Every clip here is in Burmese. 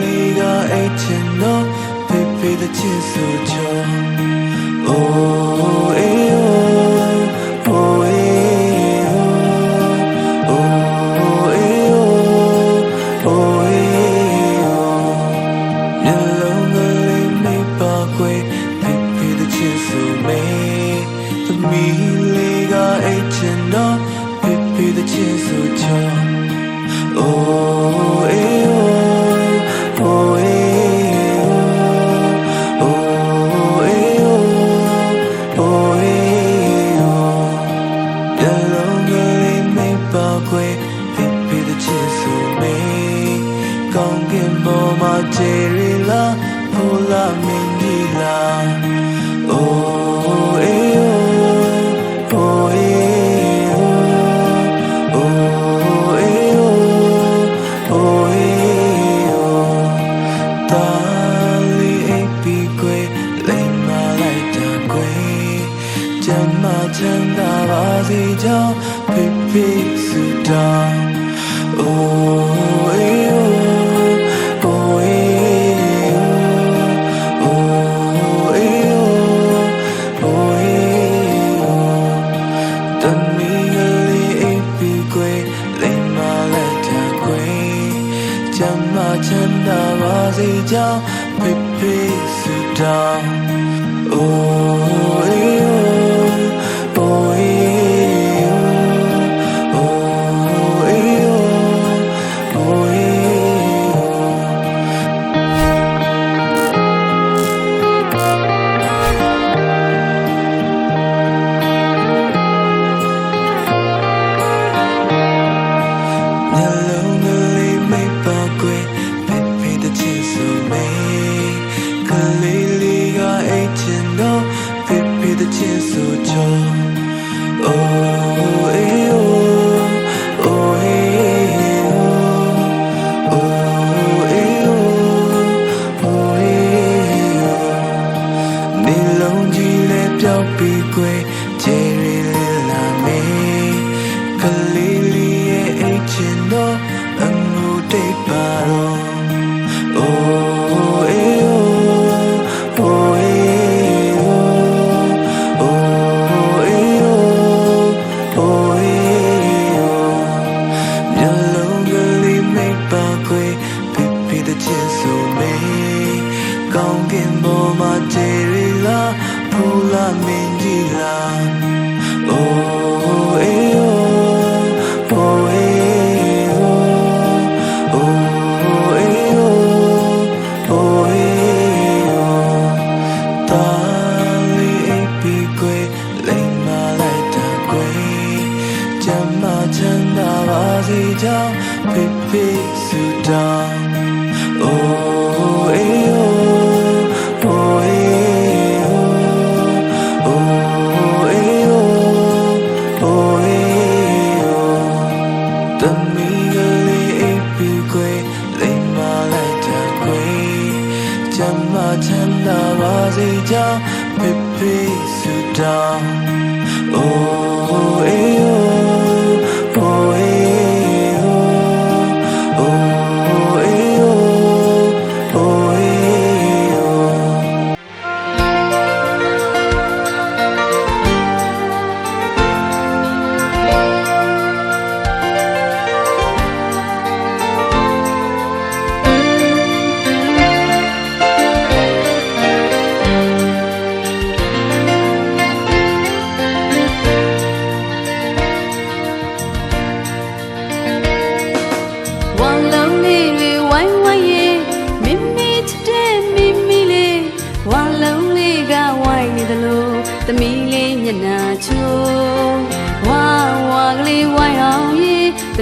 네가 애친 너 baby the kiss so oh 에요 oh 에요 oh 에요 oh 에요 내 lonely me 바괴 baby the kiss so me the me 네가 애친 너 baby the kiss so oh ခင်ပေါ်မှာချေရီလာဟိုလာမင်းကြီးလာ Oh, eh, oh, oh, eh. ချမ်းသာပါစေကြောင်းဖိဖိဆုတောင်း Oh done สิ้นสุดจนโอ้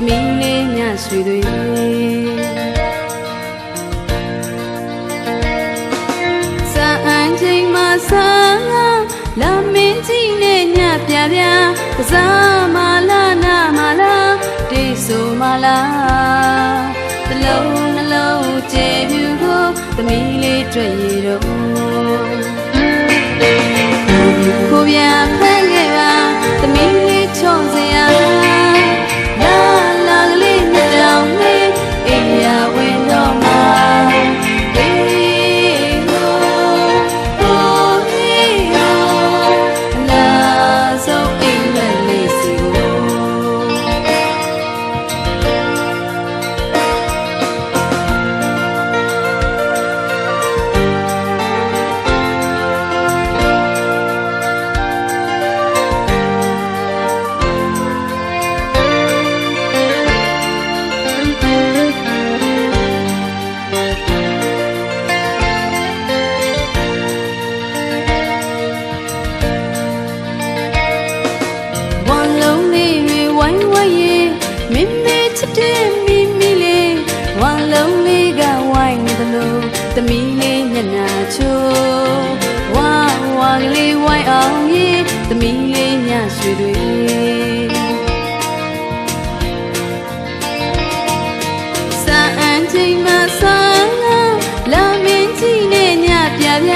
သမီးလေးမြဆွေတွေစာအန်ချိန်မှာစာလာမင်းကြီးနဲ့ညပြပြကစားမလာနာမလာဒေဆိုမလာတလုံးနှလုံးကျေပြူကိုသမီးလေးတွေ့ရတော့ကိုပြ ဝါဝါကလေးဝိုင်းအောင်ရေးသမီးလေးညရွှေတွေစာအန်ချိန်မှာစာလာလာမင်းကြီးနဲ့ညပြပြ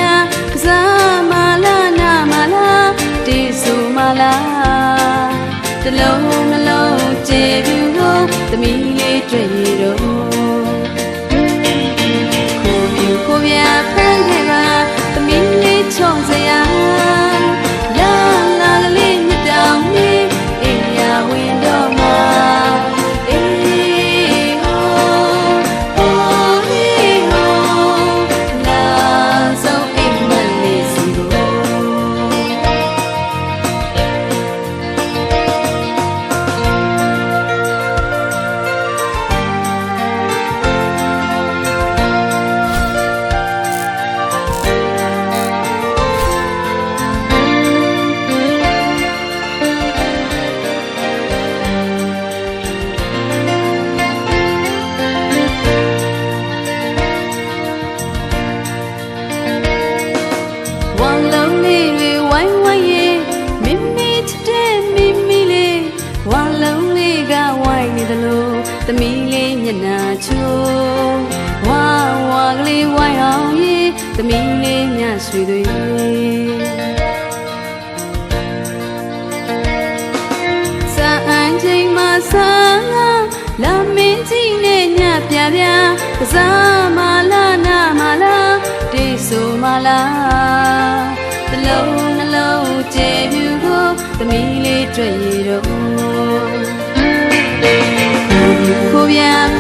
ကစားမလားနာမလားတေးဆူမလားတလုံးနှလုံးကျေပြူကိုသမီးလေးတွေ့ ဝေါလုံးလေးတွေဝိုင်းဝိုင်းရဲ့မိမိချစ်တဲ့မိမိလေးဝေါလုံးလေးကဝိုင်းနေသလိုသမီးလေးမျက်နှာချိုးဝါဝါကလေးဝိုင်းအောင်ရဲ့သမီးလေးညရွှေတွေစာအန်ချိန်မှာစာငါလာမင်းကြီးနဲ့ညပြပြကစားမလားနာမလားတေးဆိုမလား တွေ့ရတော့ကိုပြဖ